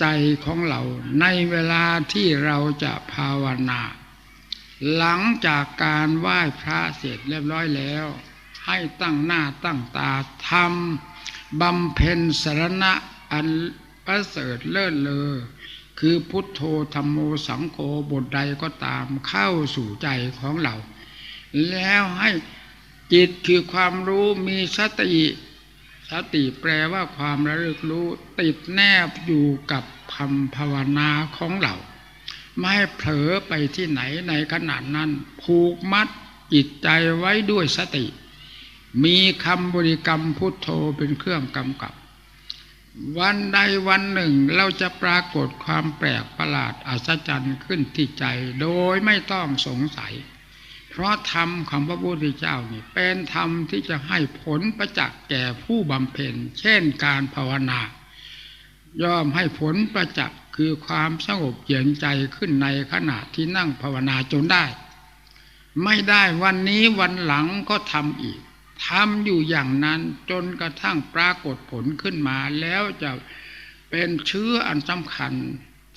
ใจของเราในเวลาที่เราจะภาวนา หลังจากการไหว้พระเสร็จเรียบร้อยแล้ว ให้ตั้งหน้าตั้งตาทำบำเพ็ญสรณะอันประเสริฐเลิศเลอคือพุทโธธรรมโมสังโฆบทใดก็ตามเข้าสู่ใจของเรา แล้วให้จิตคือความรู้มีสติ สติแปลว่าความระลึกรู้ติดแนบอยู่กับคำภาวนาของเรา ไม่เผลอไปที่ไหนในขณะนั้นผูกมัดจิตใจไว้ด้วยสติ มีคำบริกรรมพุทโธเป็นเครื่องกำกับ วันใดวันหนึ่งเราจะปรากฏความแปลกประหลาดอัศจรรย์ขึ้นที่ใจโดยไม่ต้องสงสัย เพราะธรรมของพระพุทธเจ้านี่เป็นธรรมที่จะให้ผลประจักษ์แก่ผู้บำเพ็ญ เช่นการภาวนา ย่อมให้ผลประจักษ์คือความสงบเย็นใจขึ้นในขณะที่นั่งภาวนาจนได้ ไม่ได้วันนี้วันหลังก็ทำอีกทำอยู่อย่างนั้นจนกระทั่งปรากฏผลขึ้นมาแล้วจะเป็นเชื้ออันสำคัญ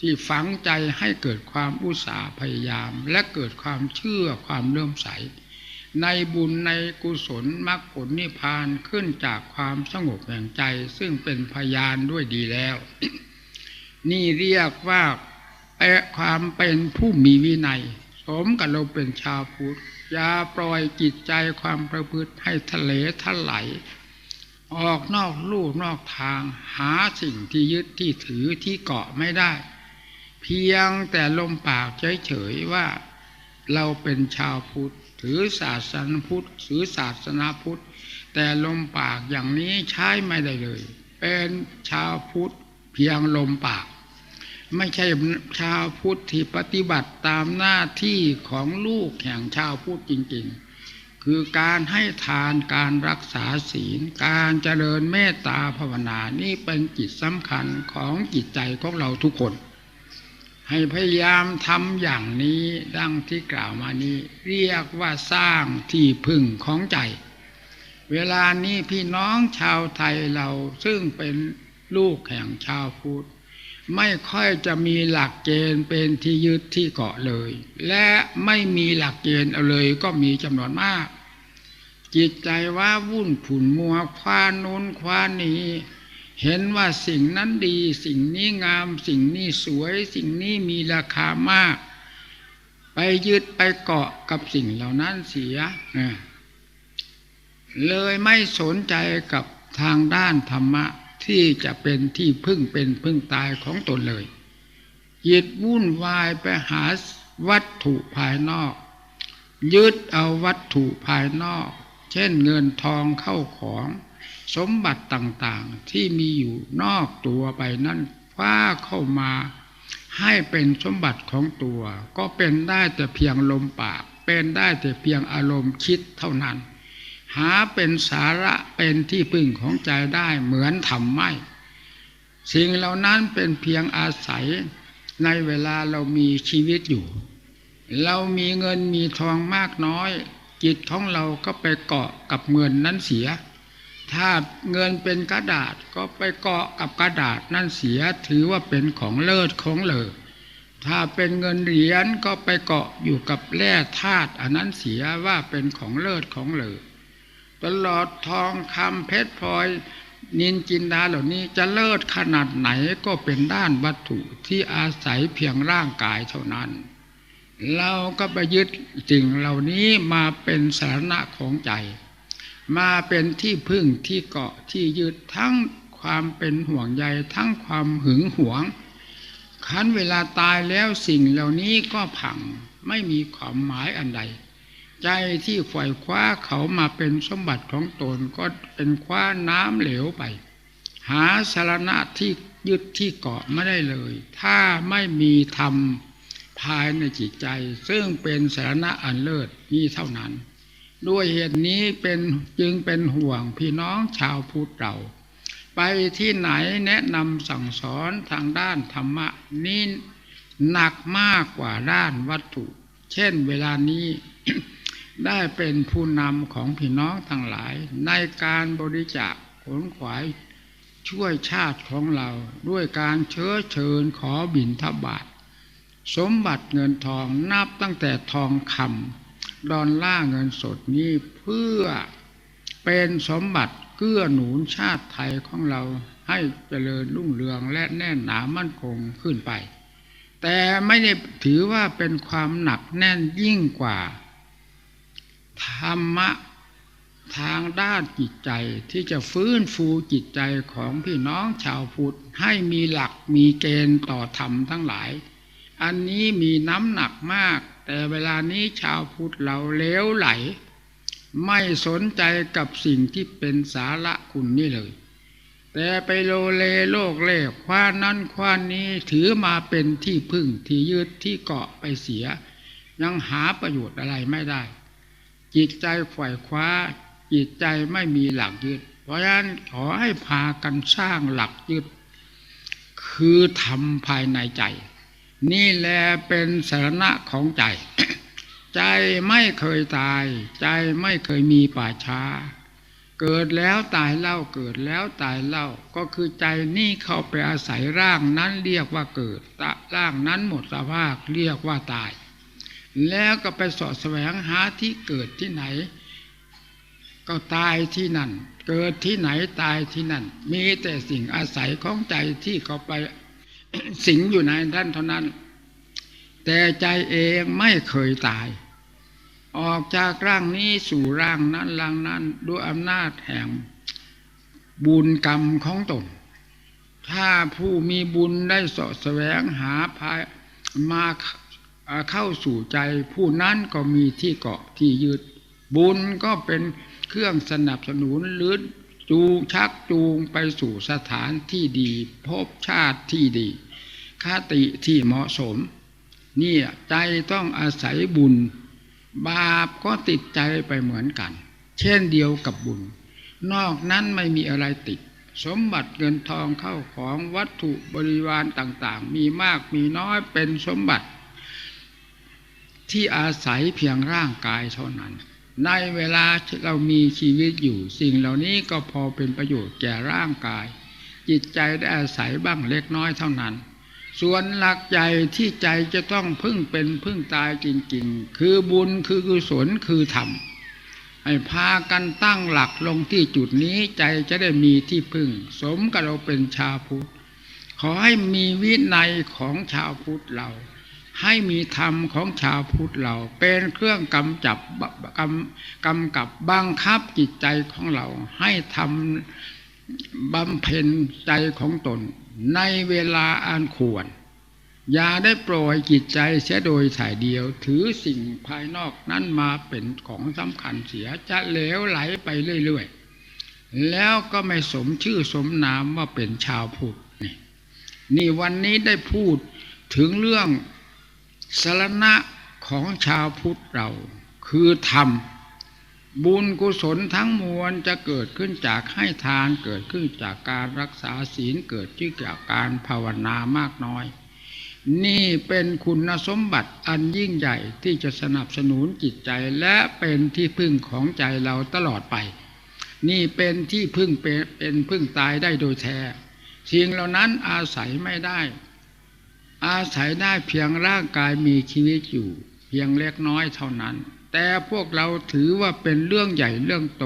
ที่ฝังใจให้เกิดความอุตสาห์พยายาม และเกิดความเชื่อความเลื่อมใส ในบุญในกุศลมรรคผลนิพพานขึ้นจากความสงบแห่งใจ ซึ่งเป็นพยานด้วยดีแล้ว นี่เรียกว่าความเป็นผู้มีวินัย สมกับเราเป็นชาวพุทธอย่าปล่อยจิตใจความประพฤติให้ทะเลทลายออกนอกลู่นอกทางหาสิ่งที่ยึดที่ถือที่เกาะไม่ได้ เพียงแต่ลมปากเฉยๆว่าเราเป็นชาวพุทธถือศาสนาพุทธถือศาสนาพุทธ แต่ลมปากอย่างนี้ใช้ไม่ได้เลย เป็นชาวพุทธเพียงลมปาก ไม่ใช่ชาวพุทธที่ปฏิบัติตามหน้าที่ของลูกแห่งชาวพุทธจริงๆ คือการให้ทานการรักษาศีล การเจริญเมตตาภาวนานี่เป็นจิตสำคัญของจิตใจของเราทุกคน ให้พยายามทำอย่างนี้ดังที่กล่าวมานี้ เรียกว่าสร้างที่พึ่งของใจ เวลานี้พี่น้องชาวไทยเราซึ่งเป็นลูกแห่งชาวพุทธไม่ค่อยจะมีหลักเกณฑ์เป็นที่ยึดที่เกาะเลย และไม่มีหลักเกณฑ์เอาเลยก็มีจำนวนมาก จิตใจว่าวุ่นผุนมัวคว้านุนคว้านี้ เห็นว่าสิ่งนั้นดี สิ่งนี้งาม สิ่งนี้สวย สิ่งนี้มีราคามาก ไปยึดไปเกาะกับสิ่งเหล่านั้นเสีย เลยไม่สนใจกับทางด้านธรรมะที่จะเป็นที่พึ่งเป็นพึ่งตายของตนเลยยิดวุ่นวายไปหาวัตถุภายนอก ยึดเอาวัตถุภายนอก เช่นเงินทองเข้าของ สมบัติต่างๆที่มีอยู่นอกตัวไปนั่นคว้าเข้ามา ให้เป็นสมบัติของตัว ก็เป็นได้แต่เพียงลมปาก เป็นได้แต่เพียงอารมณ์คิดเท่านั้น หาเป็นสาระเป็นที่พึ่งของใจได้เหมือนทำไม่ สิ่งเหล่านั้นเป็นเพียงอาศัยในเวลาเรามีชีวิตอยู่ เรามีเงินมีทองมากน้อย จิตของเราก็ไปเกาะกับเงินนั้นเสีย ถ้าเงินเป็นกระดาษก็ไปเกาะกับกระดาษนั่นเสียถือว่าเป็นของเลิศของเลอถ้าเป็นเงินเหรียญก็ไปเกาะอยู่กับแร่ธาตุอันนั้นเสียว่าเป็นของเลิศของเลอตลอดทองคำเพชรพลอยนินจินดาเหล่านี้จะเลิศขนาดไหนก็เป็นด้านวัตถุที่อาศัยเพียงร่างกายเท่านั้น เราก็ไปยึดสิ่งเหล่านี้มาเป็นสาระของใจ มาเป็นที่พึ่งที่เกาะที่ยึดทั้งความเป็นห่วงใยทั้งความหึงหวงคันเวลาตายแล้วสิ่งเหล่านี้ก็พังไม่มีความหมายอันใด ใจที่ฝ่อยคว้าเขามาเป็นสมบัติของตนก็เป็นคว้าน้ำเหลวไป หาสารณะที่ยึดที่เกาะไม่ได้เลย ถ้าไม่มีธรรมภายในจิตใจ ซึ่งเป็นสารณะอันเลิศนี้เท่านั้น ด้วยเหตุนี้เป็นจึงเป็นห่วงพี่น้องชาวพุทธเรา ไปที่ไหนแนะนำสั่งสอนทางด้านธรรมะนี่หนักมากกว่าด้านวัตถุ เช่นเวลานี้ได้เป็นผู้นำของพี่น้องทั้งหลาย ในการบริจาคขนขวายชช่วยชาติของเราด้วยการเชื้อเชิญขอบิณฑบาตสมบัติเงินทองนับตั้งแต่ทองคำ ดอลล่าเงินสดนี้เพื่อเป็นสมบัติเกื้อหนุนชาติไทยของเราให้เจริญรุ่งเรืองและแน่นหนามั่นคงขึ้นไป แต่ไม่ได้ถือว่าเป็นความหนักแน่นยิ่งกว่า ธรรมะทางด้านจิตใจที่จะฟื้นฟูจิตใจของพี่น้องชาวพุทธให้มีหลักมีเกณฑ์ต่อธรรมทั้งหลาย อันนี้มีน้ำหนักมาก แต่เวลานี้ชาวพุทธเราเลวไหล ไม่สนใจกับสิ่งที่เป็นสาระคุณนี่เลย แต่ไปโลเลโลกเล่คว้านั้นคว้านี้ถือมาเป็นที่พึ่งที่ยึดที่เกาะไปเสีย ยังหาประโยชน์อะไรไม่ได้ จิตใจฝ่ายคว้า จิตใจไม่มีหลักยึด เพราะฉะนั้นขอให้พากันสร้างหลักยึด คือทำภายในใจ นี่แหละเป็นสาระของใจ ใจไม่เคยตาย ใจไม่เคยมีป่าช้า เกิดแล้วตายเล่าเกิดแล้วตายเล่าก็คือใจนี่เข้าไปอาศัยร่างนั้นเรียกว่าเกิดตะร่างนั้นหมดสภาพเรียกว่าตาย แล้วก็ไปสอดแสวงหาที่เกิดที่ไหน ก็ตายที่นั่น เกิดที่ไหนตายที่นั่น มีแต่สิ่งอาศัยของใจที่เขาไป สิงอยู่ในด้านเท่านั้น แต่ใจเองไม่เคยตาย ออกจากร่างนี้สู่ร่างนั้นร่างนั้นด้วยอำนาจแห่งบุญกรรมของตน ถ้าผู้มีบุญได้สาะแสวงหาภายมาเข้าสู่ใจผู้นั้นก็มีที่เกาะที่ยึดบุญก็เป็นเครื่องสนับสนุนหรือ จูชักจูงไปสู่สถานที่ดีพบชาติที่ดีคติที่เหมาะสมเนี่ยใจต้องอาศัยบุญ บาปก็ติดใจไปเหมือนกัน เช่นเดียวกับบุญ นอกนั้นไม่มีอะไรติด สมบัติเงินทองเข้าของวัตถุบริวารต่างๆ มีมากมีน้อยเป็นสมบัติ ที่อาศัยเพียงร่างกายเท่านั้น ในเวลาเรามีชีวิตอยู่ สิ่งเหล่านี้ก็พอเป็นประโยชน์แก่ร่างกาย จิตใจได้อาศัยบ้างเล็กน้อยเท่านั้น ส่วนหลักใจที่ใจจะต้องพึ่งเป็นพึ่งตายจริงๆ คือบุญคือกุศลคือธรรมให้พากันตั้งหลักลงที่จุดนี้ใจจะได้มีที่พึ่ง สมกับเราเป็นชาวพุทธขอให้มีวินัยของชาวพุทธเรา ให้มีธรรมของชาวพุทธเราเป็นเครื่องกำจับกำกำกับบังคับจิตใจของเรา ให้ทำบำเพ็ญใจของตน ในเวลาอันควร อย่าได้ปล่อยจิตใจเสียโดยถ่ายเดียว ถือสิ่งภายนอกนั้นมาเป็นของสำคัญเสียจะเหลวไหลไปเรื่อยๆ แล้วก็ไม่สมชื่อสมนามว่าเป็นชาวพุทธนี่นี่วันนี้ได้พูดถึงเรื่อง สารณะของชาวพุทธเราคือธรรม บุญกุศลทั้งมวลจะเกิดขึ้นจากให้ทานเกิดขึ้นจากการรักษาศีลเกิดขึ้นจากการภาวนามากน้อย นี่เป็นคุณสมบัติอันยิ่งใหญ่ที่จะสนับสนุนจิตใจและเป็นที่พึ่งของใจเราตลอดไป นี่เป็นที่พึ่งเป็นพึ่งตายได้โดยแท้สิ่งเหล่านั้นอาศัยไม่ได้ อาศัยได้เพียงร่างกายมีชีวิตอยู่ เพียงเล็กน้อยเท่านั้น แต่พวกเราถือว่าเป็นเรื่องใหญ่เรื่องโต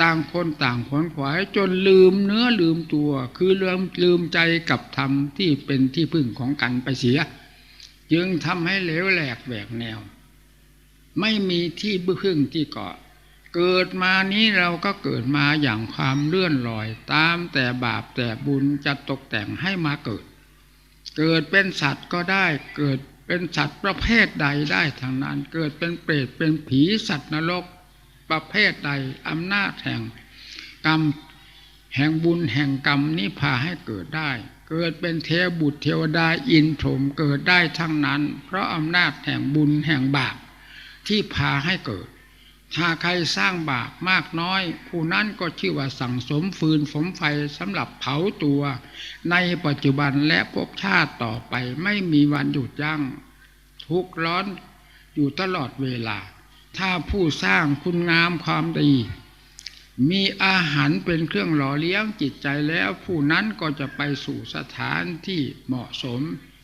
ต่างคนต่างขวนขวายจนลืมเนื้อลืมตัว คือลืมลืมใจกับธรรมที่เป็นที่พึ่งของกันไปเสีย จึงทำให้เหลวแหลกแหวกแนว ไม่มีที่พึ่งที่เกาะเกิดมานี้เราก็เกิดมาอย่างความเลื่อนลอย ตามแต่บาปแต่บุญจะตกแต่งให้มาเกิด เกิดเป็นสัตว์ก็ได้ เกิดเป็นสัตว์ประเภทใดได้ทางนั้น เกิดเป็นเปรตเป็นผีสัตว์นรกประเภทใดอำนาจแห่งกรรมแห่งบุญแห่งกรรมนี้พาให้เกิดได้ เกิดเป็นเทวบุตรเทวดาอินทรมเกิดได้ทั้งนั้น เพราะอำนาจแห่งบุญแห่งบาปที่พาให้เกิด ถ้าใครสร้างบาปมากน้อย ผู้นั้นก็ชื่อว่าสั่งสมฟืนสมไฟสำหรับเผาตัว ในปัจจุบันและภพชาติต่อไปไม่มีวันหยุดยัง้งทุกข์ร้อนอยู่ตลอดเวลา ถ้าผู้สร้างคุณงามความดี มีอาหารเป็นเครื่องหล่อเลี้ยงจิตใจแล้วผู้นั้นก็จะไปสู่สถานที่เหมาะสม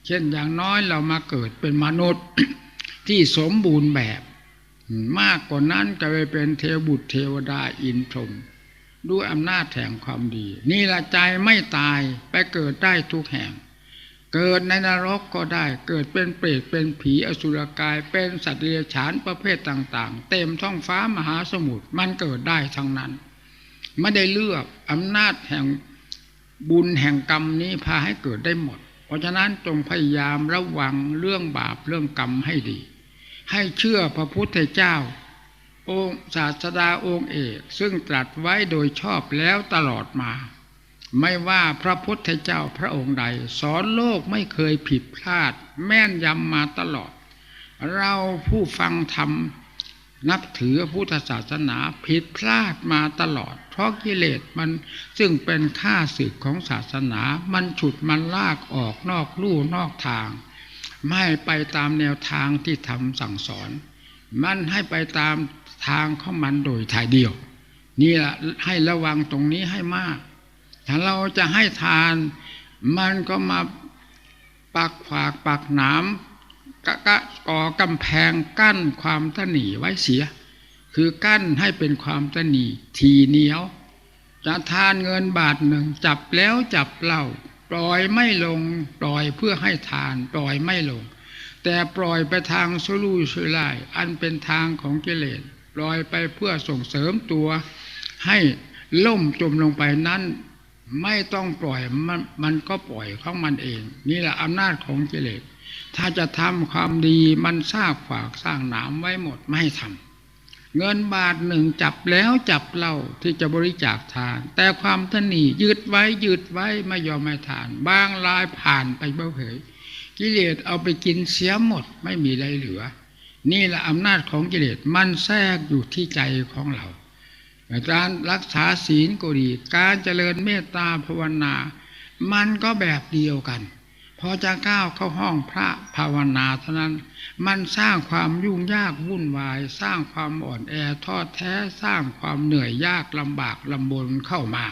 เช่นอย่างน้อยเรามาเกิดเป็นมนุษย์ที่สมบูรณ์แบบ มากกว่านั้นก็ไปเป็นเทวบุตรเทวดาอินทรมด้วยอำนาจแห่งความดี นี่ละใจไม่ตายไปเกิดได้ทุกแห่ง เกิดในนรกก็ได้ เกิดเป็นเปรตเป็นผีอสุรกาย เป็นสัตว์เดรัจฉานประเภทต่าง ๆ เต็มท้องฟ้ามหาสมุทรมันเกิดได้ทั้งนั้น ไม่ได้เลือกอำนาจแห่งบุญแห่งกรรมนี้พาให้เกิดได้หมด เพราะฉะนั้นจงพยายามระวังเรื่องบาปเรื่องกรรมให้ดี ให้เชื่อพระพุทธเจ้า องค์ศาสดาองค์เอก ซึ่งตรัสไว้โดยชอบแล้วตลอดมา ไม่ว่าพระพุทธเจ้าพระองค์ใด สอนโลกไม่เคยผิดพลาด แม่นยำมาตลอด เราผู้ฟังธรรมนับถือพุทธศาสนาผิดพลาดมาตลอด เพราะกิเลสมันซึ่งเป็นข้าศึกของศาสนา มันฉุดมันลากออกนอกลู่นอกทาง ไม่ไปตามแนวทางที่ทำสั่งสอน มันให้ไปตามทางของมันโดยถ่ายเดียว นี่แหละให้ระวังตรงนี้ให้มาก ถ้าเราจะให้ทานมันก็มาปักขวากปักหนามกะกะก่อกำแพงกั้นความตนีไว้เสีย คือกั้นให้เป็นความตนีทีเหนียว จะทานเงินบาทหนึ่งจับแล้วจับเล่า ปล่อยไม่ลง ปล่อยเพื่อให้ทาน ปล่อยไม่ลง แต่ปล่อยไปทางสุรุ่ยสุร่ายอันเป็นทางของกิเลสปล่อยไปเพื่อส่งเสริมตัว ให้ล่มจมลงไปนั้นไม่ต้องปล่อยมันมันก็ปล่อยของมันเอง นี่แหละอำนาจของกิเลสถ้าจะทำความดีมันสร้างฝากสร้างหนามไว้หมดไม่ให้ทำ เงินบาทหนึ่งจับแล้วจับเล่าที่จะบริจาคทาน แต่ความทนียืดไว้ยืดไว้ไม่ยอมให้ทาน บางรายผ่านไปเบาเผยกิเลสเอาไปกินเสียหมดไม่มีอะไรเหลือ นี่แหละอำนาจของกิเลสมันแทรกอยู่ที่ใจของเราการรักษาศีลก็ดี การเจริญเมตตาภาวนา มันก็แบบเดียวกัน พอจะก้าวเข้าห้องพระภาวนาเท่านั้น มันสร้างความยุ่งยากวุ่นวาย สร้างความอ่อนแอทอดแท้สร้างความเหนื่อยยากลำบากลำบนเข้ามา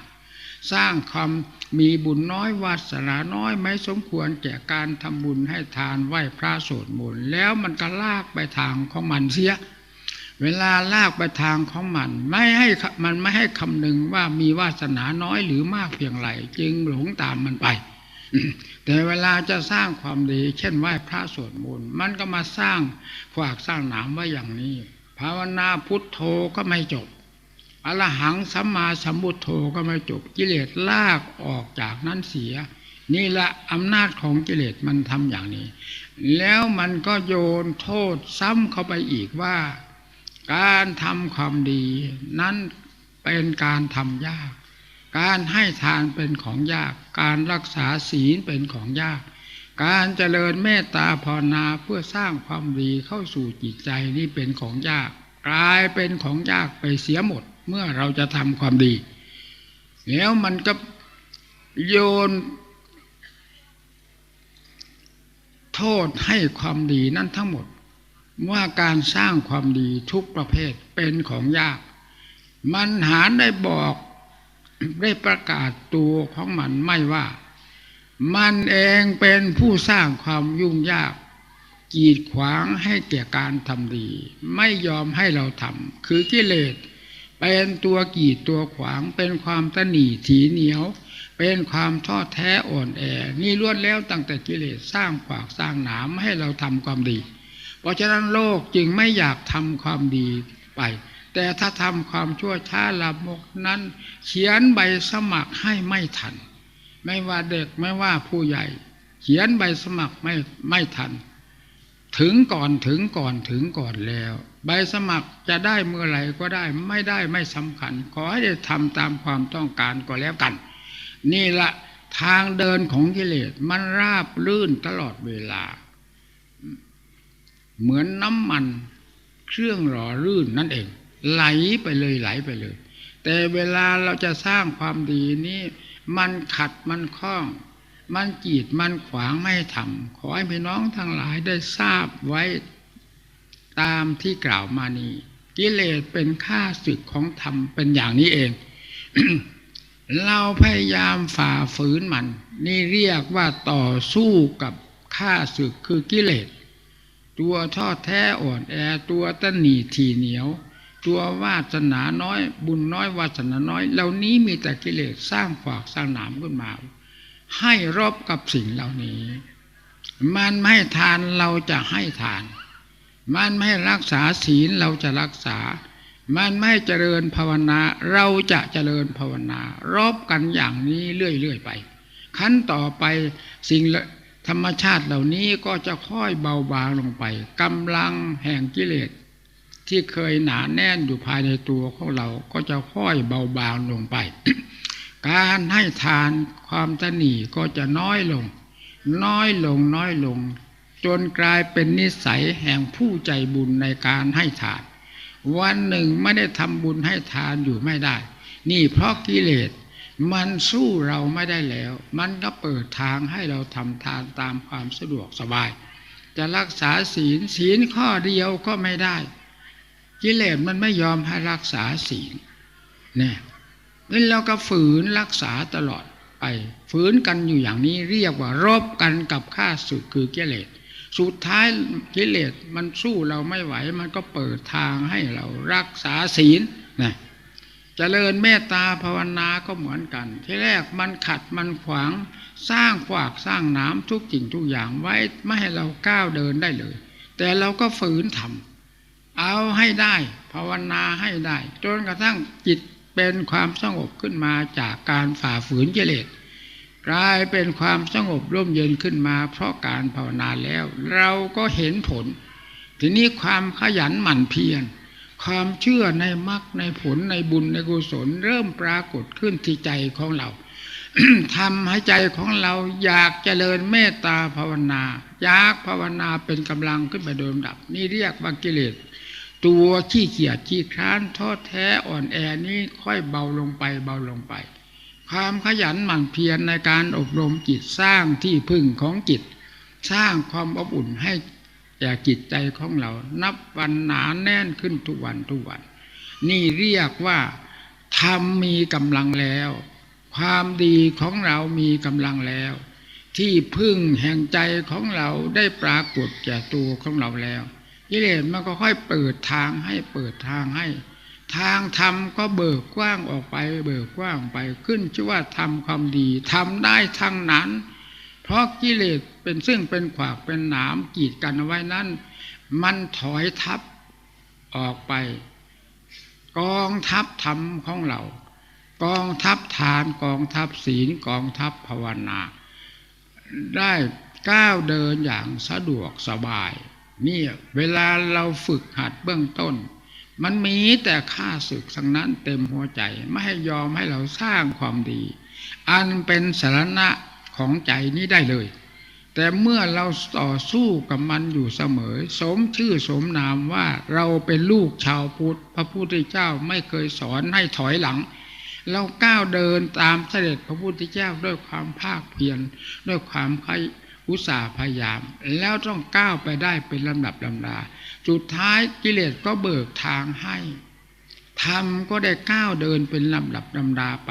สร้างความมีบุญน้อยวาสนาน้อยไม่สมควรแก่การทำบุญให้ทานไหว้พระสวดมนต์แล้วมันก็ลากไปทางของมันเสีย เวลาลากไปทางของมัน ไม่ให้มันไม่ให้คำนึงว่ามีวาสนาน้อยหรือมากเพียงไรจึงหลงตามมันไป แต่เวลาจะสร้างความดี เช่นไหว้พระสวดมนต์มันก็มาสร้างฝากสร้างหนามไว้อย่างนี้ ภาวนาพุทโธก็ไม่จบอรหังสัมมาสัมพุทโธก็ไม่จบกิเลสลากออกจากนั้นเสีย นี่แหละอำนาจของกิเลสมันทำอย่างนี้ แล้วมันก็โยนโทษซ้ำเข้าไปอีกว่า การทำความดี นั้นเป็นการทำยาก การให้ทานเป็นของยาก การรักษาศีลเป็นของยาก การเจริญเมตตาภาวนาเพื่อสร้างความดีเข้าสู่จิตใจนี่เป็นของยาก กลายเป็นของยากไปเสียหมด เมื่อเราจะทำความดี แล้วมันก็โยน โทษให้ความดีนั่นทั้งหมด ว่าการสร้างความดีทุกประเภทเป็นของยาก มันหาได้บอก ได้ประกาศตัวของมันไม่ว่า มันเองเป็นผู้สร้างความยุ่งยาก กีดขวางให้แก่การทำดี ไม่ยอมให้เราทำคือกิเลสเป็นตัวกีดตัวขวางเป็นความตนีถีเหนียว เป็นความท้อแท้อ่อนแอ นี่ล้วนแล้วตั้งแต่กิเลสสร้างขวากสร้างหนามให้เราทำความดี เพราะฉะนั้นโลกจึงไม่อยากทำความดีไป แต่ถ้าทำความชั่วช้าละมกนั้น เขียนใบสมัครให้ไม่ทัน ไม่ว่าเด็กไม่ว่าผู้ใหญ่ เขียนใบสมัครไม่ไม่ทัน ถึงก่อนถึงก่อนถึงก่อนแล้ว ใบสมัครจะได้เมื่อไหร่ก็ได้ไม่ได้ไม่สำคัญ ขอให้ได้ทำตามความต้องการก็แล้วกัน นี่ละทางเดินของกิเลสมันราบลื่นตลอดเวลา เหมือนน้ำมันเครื่องหล่อลื่นนั่นเอง ไหลไปเลยไหลไปเลย แต่เวลาเราจะสร้างความดีนี้มันขัดมันคล้อง มันกีดมันขวางไม่ทำขอให้พี่น้องทั้งหลายได้ทราบไว้ตามที่กล่าวมานี้กิเลสเป็นข้าศึกของธรรมเป็นอย่างนี้เอง เราพยายามฝ่าฝืนมัน นี่เรียกว่าต่อสู้กับข้าศึกคือกิเลส ตัวทอดแท้อ่อนแอตัวตนหนีทีเหนียว ตัววาสนาน้อย บุญน้อยวาสนาน้อย เหล่านี้มีแต่กิเลสสร้างฝากสร้างหนามขึ้นมา ให้รบกับสิ่งเหล่านี้ มันไม่ให้ทานเราจะให้ทาน มันไม่ให้รักษาศีลเราจะรักษา มันไม่ให้เจริญภาวนาเราจะเจริญภาวนา รบกันอย่างนี้เรื่อยๆไป ขั้นต่อไปสิ่งธรรมชาติเหล่านี้ก็จะค่อยเบาบางลงไปกำลังแห่งกิเลส ที่เคยหนาแน่นอยู่ภายในตัวของเราก็จะค่อยเบาบางลงไป การให้ทานความตนีก็จะน้อยลง น้อยลงน้อยลง จนกลายเป็นนิสัยแห่งผู้ใจบุญในการให้ทาน วันหนึ่งไม่ได้ทำบุญให้ทานอยู่ไม่ได้ นี่เพราะกิเลสมันสู้เราไม่ได้แล้ว มันก็เปิดทางให้เราทำทานตามความสะดวกสบาย จะรักษาศีลศีลข้อเดียวก็ไม่ได้ กิเลสมันไม่ยอมให้รักษาศีลนี่นี่เราก็ฝืนรักษาตลอดไป ฝืนกันอยู่อย่างนี้เรียกว่ารบกันกับข้าศึกคือกิเลสสุดท้ายกิเลสมันสู้เราไม่ไหว มันก็เปิดทางให้เรารักษาศีลนะเจริญเมตตาภาวนาก็เหมือนกัน ที่แรกมันขัดมันขวางสร้างขวากสร้างน้ำทุกสิ่งทุกอย่างไว้ไม่ให้เราก้าวเดินได้เลย แต่เราก็ฝืนทำ เอาให้ได้ ภาวนาให้ได้ จนกระทั่งจิตเป็นความสงบขึ้นมาจากการฝ่าฝืนกิเลสกลายเป็นความสงบร่มเย็นขึ้นมา เพราะการภาวนาแล้ว เราก็เห็นผล ทีนี้ความขยันหมั่นเพียรความเชื่อในมรรคในผลในบุญในกุศล เริ่มปรากฏขึ้นที่ใจของเราทำให้ใจของเราอยากเจริญเมตตาภาวนา อยากภาวนาเป็นกำลังขึ้นไปโดยลำดับ นี่เรียกว่ากิเลส ตัวขี้เกียจขี้คร้านท้อแท้อ่อนแอนี้ค่อยเบาลงไปเบาลงไป ความขยันหมั่นเพียรในการอบรมจิตสร้างที่พึ่งของจิต สร้างความอบอุ่นให้แก่จิตใจของเรา นับวันหนาแน่นขึ้นทุกวันทุกวัน นี่เรียกว่าธรรมมีกำลังแล้ว ความดีของเรามีกำลังแล้ว ที่พึ่งแห่งใจของเราได้ปรากฏแก่ตัวของเราแล้ว กิเลสมันก็ค่อยเปิดทางให้เปิดทางให้ ทางธรรมก็เบิกกว้างออกไป เบิกกว้างไปขึ้นชื่อว่าทำความดีทำได้ทั้งนั้น เพราะกิเลสเป็นซึ่งเป็นขวากเป็นหนามกีดกันเอาไว้นั้น มันถอยทับออกไป กองทัพธรรมของเรา กองทัพทานกองทัพศีลกองทัพภาวนา ได้ก้าวเดินอย่างสะดวกสบาย นี่เวลาเราฝึกหัดเบื้องต้น มันมีแต่ข้าศึกทั้งนั้นเต็มหัวใจไม่ให้ยอมให้เราสร้างความดี อันเป็นสาระของใจนี้ได้เลย แต่เมื่อเราต่อสู้กับมันอยู่เสมอ สมชื่อสมนามว่าเราเป็นลูกชาวพุทธ พระพุทธเจ้าไม่เคยสอนให้ถอยหลังเราก้าวเดินตามเสด็จพระพุทธเจ้าด้วยความภาคเพียรด้วยความใคร อุตสาห์พยายาม แล้วต้องก้าวไปได้เป็นลำดับลำดาจุดท้ายกิเลสก็เบิกทางให้ธรรมก็ได้ก้าวเดินเป็นลำดับลำดาไป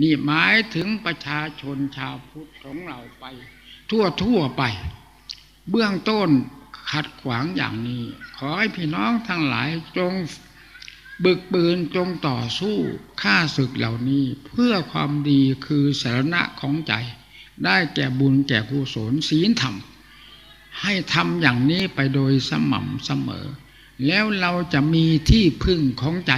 นี่หมายถึงประชาชนชาวพุทธของเราไป ทั่วทั่วไป เบื้องต้นขัดขวางอย่างนี้ ขอให้พี่น้องทั้งหลายจงบึกปืนจงต่อสู้ฆ่าศึกเหล่านี้ เพื่อความดีคือสาระของใจ ได้แก่บุญแก่กุศลศีลธรรม ให้ทำอย่างนี้ไปโดยสม่ำเสมอ แล้วเราจะมีที่พึ่งของใจ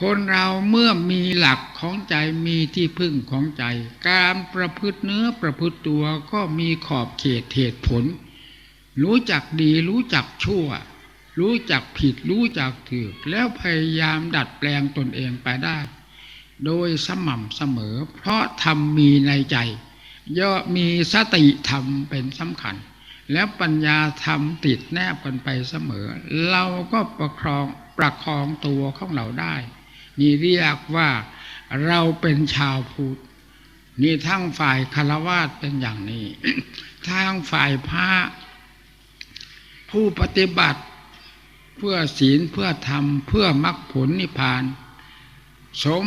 คนเราเมื่อมีหลักของใจมีที่พึ่งของใจ การประพฤติเนื้อประพฤติตัวก็มีขอบเขตเหตุผล รู้จักดีรู้จักชั่ว รู้จักผิดรู้จักถูกแล้วพยายามดัดแปลงตนเองไปได้ โดยสม่ำเสมอ เพราะธรรมมีในใจ ย่อมีสติธรรมเป็นสำคัญ แล้วปัญญาธรรมติดแนบกันไปเสมอ เราก็ประครองประคองตัวของเราได้ นี่เรียกว่าเราเป็นชาวพุทธนี่ทั้งฝ่ายคารวาสเป็นอย่างนี้ทางฝ่ายพระผู้ปฏิบัติเพื่อศีลเพื่อธรรม เพื่อมรรคผลนิพพาน สม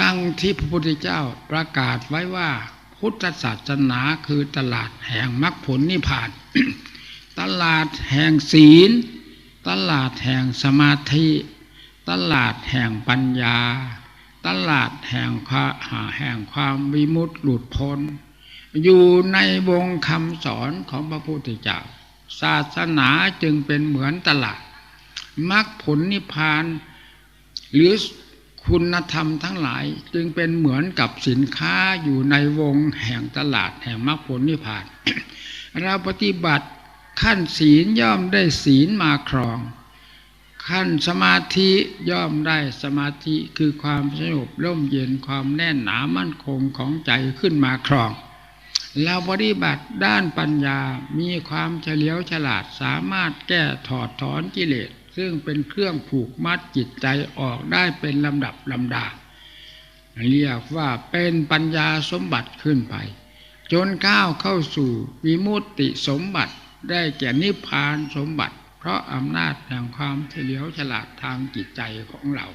ดังที่พระพุทธเจ้าประกาศไว้ว่า พุทธศาสนาคือตลาดแห่งมรรคผลนิพพาน ตลาดแห่งศีล ตลาดแห่งสมาธิ ตลาดแห่งปัญญา ตลาดแห่งความแห่งความวิมุตติหลุดพ้น อยู่ในวงคำสอนของพระพุทธเจ้าศาสนาจึงเป็นเหมือนตลาดมรรคผลนิพพาน หรือ คุณธรรมทั้งหลายจึงเป็นเหมือนกับสินค้าอยู่ในวงแห่งตลาดแห่งมรรคผลนิพพาน เราปฏิบัติขั้นศีลย่อมได้ศีลมาครอง ขั้นสมาธิย่อมได้สมาธิคือความสงบร่มเย็นความแน่นหนามั่นคงของใจขึ้นมาครอง เราปฏิบัติด้านปัญญามีความเฉลียวฉลาดสามารถแก้ถอดถอนกิเลส ซึ่งเป็นเครื่องผูกมัดจิตใจออกได้เป็นลำดับลำดา เรียกว่าเป็นปัญญาสมบัติขึ้นไป จนก้าวเข้าสู่วิมุตติสมบัติได้แก่นิพพานสมบัติ เพราะอำนาจแห่งความเฉลียวฉลาดทางจิตใจของเรา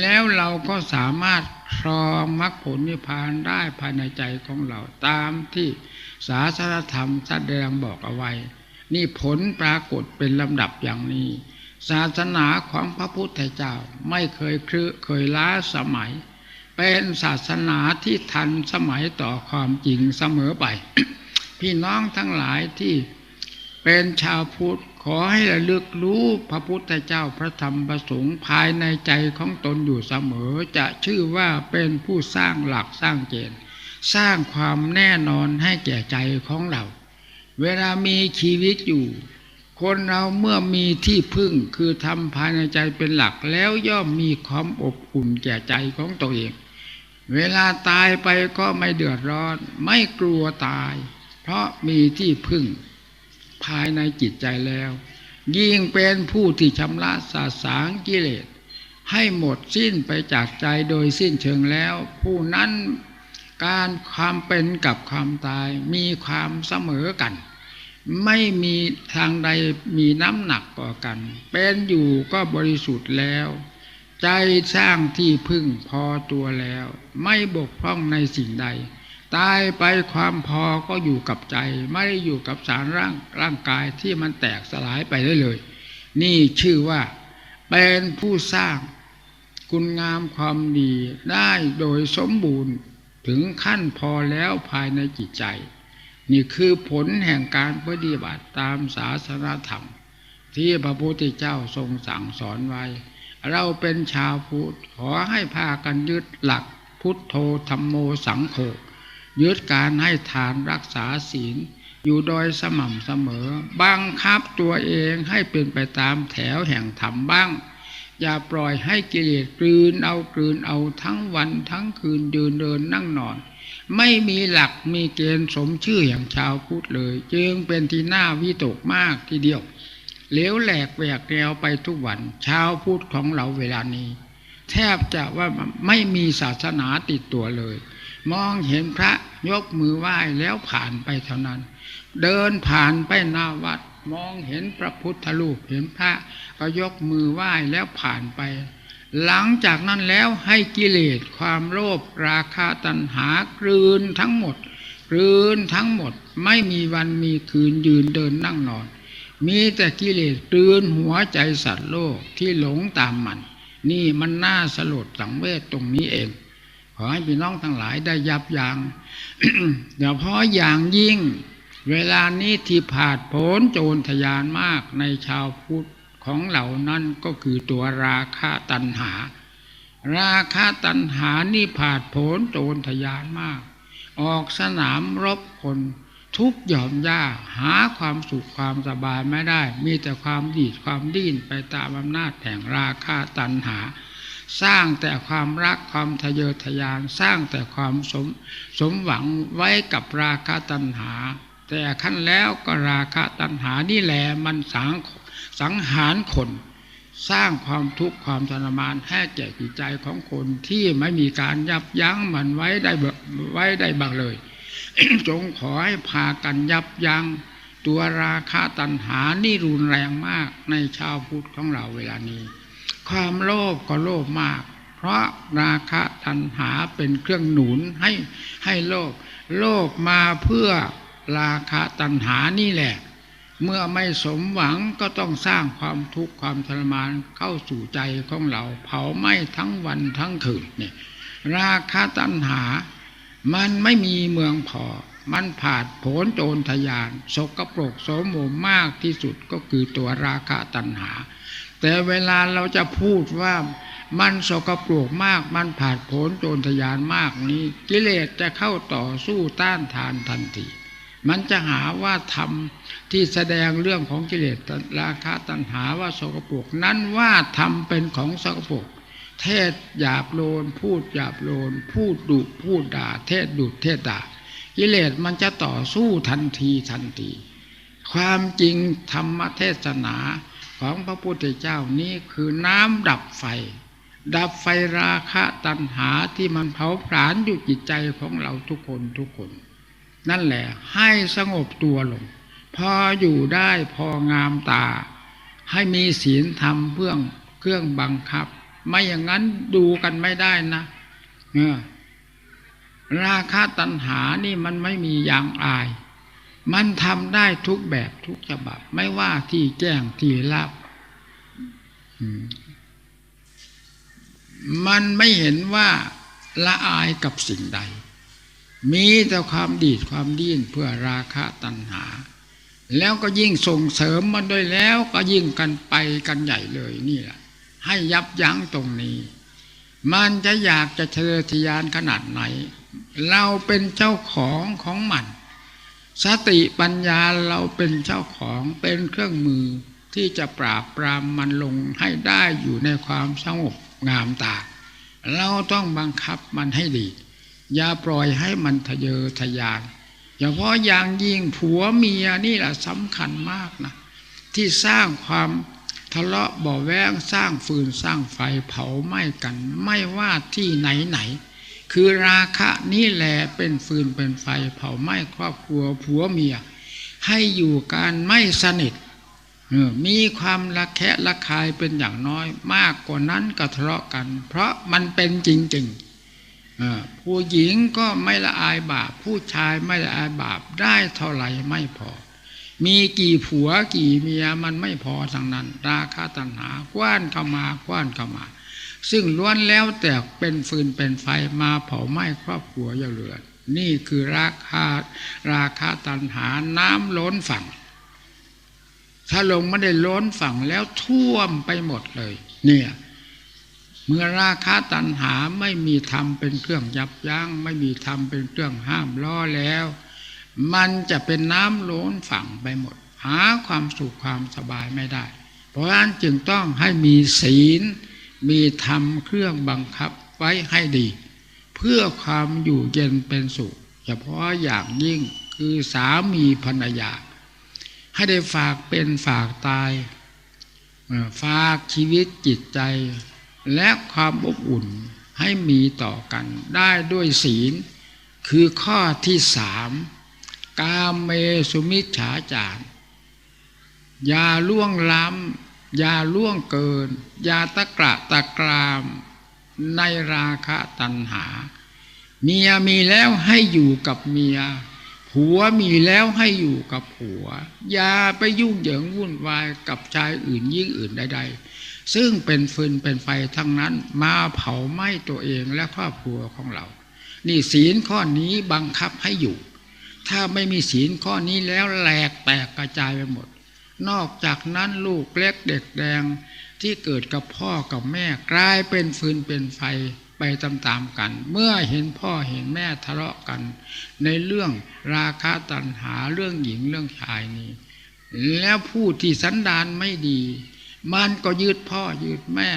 แล้วเราก็สามารถครองมรรคผลนิพพานได้ภายในใจของเราตามที่ศาสนธรรมแสดงบอกเอาไว้ นี่ผลปรากฏเป็นลำดับอย่างนี้ ศาสนาของพระพุทธเจ้าไม่เคยคลือเคยล้าสมัย เป็นศาสนาที่ทันสมัยต่อความจริงเสมอไป พี่น้องทั้งหลายที่เป็นชาวพุทธขอให้ระลึกรู้พระพุทธเจ้าพระธรรมประสงค์ภายในใจของตนอยู่เสมอ จะชื่อว่าเป็นผู้สร้างหลักสร้างเกณฑ์สร้างความแน่นอนให้แก่ใจของเรา เวลามีชีวิตอยู่ คนเราเมื่อมีที่พึ่งคือทำภายในใจเป็นหลักแล้วย่อมมีความอบอุ่นแก่ใจของตัวเอง เวลาตายไปก็ไม่เดือดร้อน ไม่กลัวตาย เพราะมีที่พึ่งภายในจิตใจแล้ว ยิ่งเป็นผู้ที่ชำระสาสางกิเลสให้หมดสิ้นไปจากใจโดยสิ้นเชิงแล้ว ผู้นั้นการความเป็นกับความตายมีความเสมอกัน ไม่มีทางใดมีน้ำหนักกว่ากัน เป็นอยู่ก็บริสุทธิ์แล้ว ใจสร้างที่พึ่งพอตัวแล้ว ไม่บกพร่องในสิ่งใด ตายไปความพอก็อยู่กับใจ ไม่ได้อยู่กับสารร่างร่างกายที่มันแตกสลายไปได้เลย นี่ชื่อว่า เป็นผู้สร้างคุณงามความดีได้โดยสมบูรณ์ถึงขั้นพอแล้วภายในจิตใจ นี่คือผลแห่งการปฏิบัติตามศาสนาธรรม ที่พระพุทธเจ้าทรงสั่งสอนไว้ เราเป็นชาวพุทธขอให้พากันยึดหลักพุทธโธธรรมโมสังโฆยึดการให้ทานรักษาศีล อยู่โดยสม่ำเสมอ บังคับตัวเองให้เป็นไปตามแถวแห่งธรรมบ้าง อย่าปล่อยให้กิเลสกลืนเอากลืนเอาทั้งวันทั้งคืนยืนเดินนั่งนอน ไม่มีหลักมีเกณฑ์สมชื่ออย่างชาวพุทธเลย จึงเป็นที่น่าวิตกมากทีเดียวเหลวแหลกแหวกแนวไปทุกวันชาวพุทธของเราเวลานี้ แทบจะว่าไม่มีศาสนาติดตัวเลย มองเห็นพระยกมือไหว้แล้วผ่านไปเท่านั้น เดินผ่านไปหน้าวัดมองเห็นพระพุทธรูปเห็นพระก็ยกมือไหว้แล้วผ่านไป หลังจากนั้นแล้วให้กิเลสความโลภราคะตัณหากลืนทั้งหมดกลืนทั้งหมดไม่มีวันมีคืนยืนเดินนั่งนอน มีแต่กิเลสกลืนหัวใจสัตว์โลกที่หลงตามมัน นี่มันน่าสลดสังเวชตรงนี้เอง ขอให้พี่น้องทั้งหลายได้ยับยัง้งเดี๋ยวเพราะอย่างยิ่ง เวลานี้ที่ผาดโผนโจรทยานมากในชาวพุทธ ของเหล่านั้นก็คือตัวราคะตัณหา ราคะตัณหานี่ผาดโผนโจรทยานมาก ออกสนามรบคนทุกหย่อมย่าหาความสุขความสบายไม่ได้ มีแต่ความดีดความดิ้นไปตามอำนาจแห่งราคะตัณหา สร้างแต่ความรักความทะเยอทะยานสร้างแต่ความสมสมหวังไว้กับราคะตัณหา แต่ขั้นแล้วก็ราคะตัณหานี่แหละมันสังค สังหารคนสร้างความทุกข์ความทรมานให้แก่จิตใจของคนที่ไม่มีการยับยั้งมันไว้ได้ไว้ได้บ้างเลย จงขอให้พากันยับยัง้งตัวราคะตัณหานี่รุนแรงมากในชาวพุทธของเราเวลานี้ ความโลภก็โลภมาก เพราะราคะตัณหาเป็นเครื่องหนุนให้ให้โลภโลภมาเพื่อราคะตัณหานี่แหละ เมื่อไม่สมหวังก็ต้องสร้างความทุกข์ความทรมานเข้าสู่ใจของเรา เผาไหม้ทั้งวันทั้งคืนเนี่ยราคะตัณหา มันไม่มีเมืองพอ มันผาดโผนโจรทยานสกปรกโสมมมากที่สุดก็คือตัวราคะตัณหา แต่เวลาเราจะพูดว่ามันสกปรกมาก มันผาดโผนโจรทยานมากนี้ กิเลสจะเข้าต่อสู้ต้านทานทันที มันจะหาว่าธรรมที่แสดงเรื่องของกิเลสราคะตัณหาว่าสกปรกนั้นว่าธรรมเป็นของสกปรกเทศหยาบโลน พูดหยาบโลน พูดดุพูดด่า เทศดุเทศด่ากิเลสมันจะต่อสู้ทันทีทันที ความจริงธรรมเทศนาของพระพุทธเจ้านี้คือน้ำดับไฟ ดับไฟราคะตัณหาที่มันเผาผลาญอยู่จิตใจของเราทุกคนทุกคน นั่นแหละ ให้สงบตัวลง พออยู่ได้พองามตา ให้มีศีลธรรมเพื่องเครื่องบังคับ ไม่อย่างนั้นดูกันไม่ได้นะเออราคาตัณหานี่มันไม่มีอย่างอาย มันทำได้ทุกแบบทุกฉบับ ไม่ว่าที่แจ้งที่ลับมันไม่เห็นว่าละอายกับสิ่งใด มีแต่ความดีดความดิ้นเพื่อราคะตัณหา แล้วก็ยิ่งส่งเสริมมันด้วยแล้วก็ยิ่งกันไปกันใหญ่เลยนี่แหละให้ยับยั้งตรงนี้ มันจะอยากจะเชิดทยานขนาดไหน เราเป็นเจ้าของของมัน สติปัญญาเราเป็นเจ้าของเป็นเครื่องมือที่จะปราบปรามมันลงให้ได้อยู่ในความสงบงามตา เราต้องบังคับมันให้ดี อย่าปล่อยให้มันทะเยอทะยานเฉพาะอย่างยิ่งผัวเมียนี่แหละสำคัญมากนะที่สร้างความทะเลาะบ่อแวงสร้างฟืนสร้างไฟเผาไหม้กัน ไม่ว่าที่ไหนไหน คือราคะนี่แหละเป็นฟืนเป็นไฟเผาไหม้ครอบครัวผัวเมีย ให้อยู่การไม่สนิทมีความระแคะระคายเป็นอย่างน้อยมากกว่านั้นก็ทะเลาะกัน เพราะมันเป็นจริงๆ ผู้หญิงก็ไม่ละอายบาป ผู้ชายไม่ละอายบาปได้เท่าไหร่ไม่พอ มีกี่ผัวกี่เมียมันไม่พอทั้งนั้น ราคาตัณหากว้านเข้ามากว้านเข้ามา ซึ่งล้วนแล้วแต่เป็นฟืนเป็นไฟมาเผาไหม้ครอบครัวเยาเรือนนี่คือราคาราคาตัณหาน้ำล้นฝั่ง ถ้าลงไม่ได้ล้นฝั่งแล้วท่วมไปหมดเลย เนี่ย เมื่อราคาตัณหาไม่มีธรรมเป็นเครื่องยับยัง้งไม่มีธรรมเป็นเครื่องห้ามล้อแล้ว มันจะเป็นน้ำล้นฝั่งไปหมด หาความสุขความสบายไม่ได้ เพราะฉะนั้นจึงต้องให้มีศีล มีธรรมเครื่องบังคับไว้ให้ดี เพื่อความอยู่เย็นเป็นสุข เฉพาะอย่างยิ่งคือสามีภรรยา ให้ได้ฝากเป็นฝากตายฝากชีวิตจิตใจ และความอบอุ่นให้มีต่อกันได้ด้วยศีล คือข้อที่สามกาเมสุมิชฉาจารอย่าล่วงล้ำอย่าล่วงเกิน อย่าตะกระตะกรามในราคะตัณหา เมียมีแล้วให้อยู่กับเมีย ผัวมีแล้วให้อยู่กับผัว อย่าไปยุ่งเหยิงวุ่นวายกับชายอื่นยิ่งอื่นใดๆ ซึ่งเป็นฟืนเป็นไฟทั้งนั้น มาเผาไหม้ตัวเองและครอบครัวของเรา นี่ศีลข้อนี้บังคับให้อยู่ ถ้าไม่มีศีลข้อนี้แล้วแหลกแตกกระจายไปหมด นอกจากนั้นลูกเล็กเด็กแดงที่เกิดกับพ่อกับแม่กลายเป็นฟืนเป็นไฟไปตามๆกัน เมื่อเห็นพ่อเห็นแม่ทะเลาะกัน ในเรื่องราคาตัณหาเรื่องหญิงเรื่องชายนี้ แล้วผู้ที่สันดานไม่ดี มันก็ยืดพ่อยืดแม่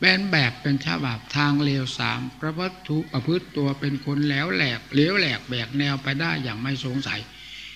เป็นแบบเป็นฉบับทางเลวสามพระวัตถุประพฤติตัวเป็นคนแล้วแหลกเลวแหลกแบกแนวไปได้อย่างไม่สงสัย